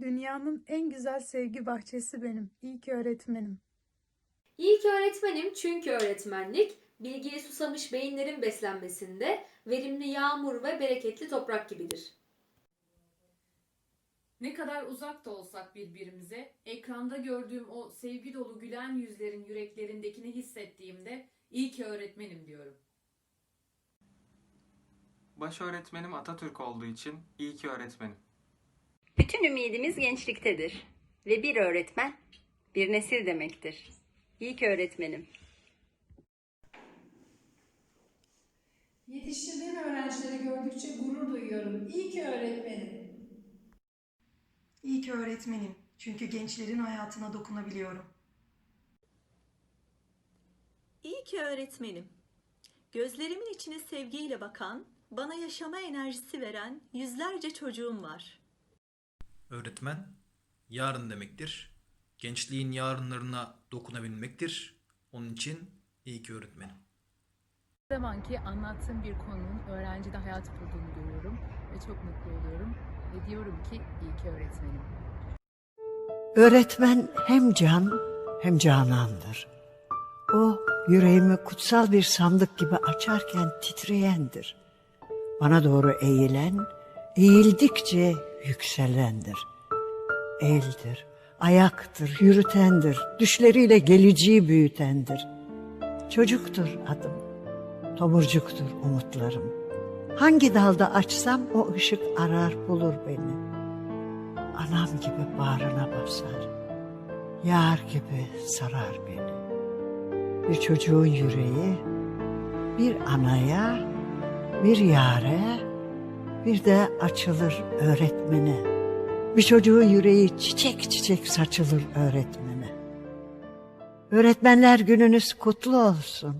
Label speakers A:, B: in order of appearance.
A: Dünyanın en güzel sevgi bahçesi benim. İyi ki öğretmenim.
B: İyi ki öğretmenim çünkü öğretmenlik bilgiye susamış beyinlerin beslenmesinde verimli yağmur ve bereketli toprak gibidir.
C: Ne kadar uzak da olsak birbirimize, ekranda gördüğüm o sevgi dolu gülen yüzlerin yüreklerindekini hissettiğimde iyi ki öğretmenim diyorum.
D: Baş öğretmenim Atatürk olduğu için iyi ki öğretmenim.
E: Bütün ümidimiz gençliktedir. Ve bir öğretmen, bir nesil demektir. İyi ki öğretmenim.
F: Yetiştirdiğim öğrencileri gördükçe gurur duyuyorum. İyi ki öğretmenim.
G: İyi ki öğretmenim. Çünkü gençlerin hayatına dokunabiliyorum.
H: İyi ki öğretmenim. Gözlerimin içine sevgiyle bakan, bana yaşama enerjisi veren yüzlerce çocuğum var.
I: Öğretmen yarın demektir. Gençliğin yarınlarına dokunabilmektir. Onun için iyi ki öğretmenim.
J: Ne zaman ki anlattığım bir konunun öğrencide hayat bulduğunu görüyorum ve çok mutlu oluyorum ve diyorum ki iyi ki öğretmenim.
K: Öğretmen hem can hem canandır. O yüreğimi kutsal bir sandık gibi açarken titreyendir. Bana doğru eğilen, eğildikçe yükselendir. Eldir, ayaktır, yürütendir, düşleriyle geleceği büyütendir. Çocuktur adım, tomurcuktur umutlarım. Hangi dalda açsam o ışık arar bulur beni anam gibi bağrına basar. Yar gibi sarar beni. Bir çocuğun yüreği bir anaya, bir yare, bir de açılır öğretmene. Bir çocuğun yüreği çiçek çiçek saçılır öğretmene. Öğretmenler gününüz kutlu olsun.